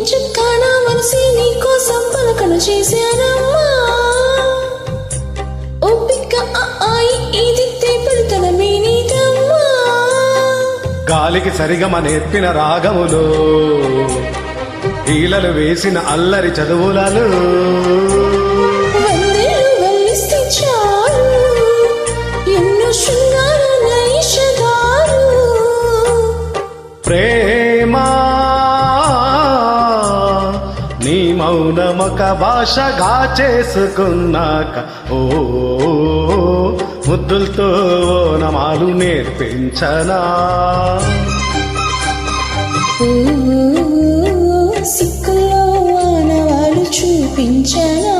రాసి నీ కోసం పలకన చేశానమ్మా. ఇదితే పెడతనమే నీదమ్మా గాలికి సరిగమ నేర్పిన రాగములు ఈలలు వేసిన అల్లరి చదువులలో వందేలు వల్లిస్తే చాలు ఎన్నో శృంగార నైషధాలు ప్రేమ మౌనమొక భాషగా చేసుకున్నాక ఓ ముద్దులతో నమాలు నేర్పించనా? సిక్కులో ఆనవాలు చూపించనా?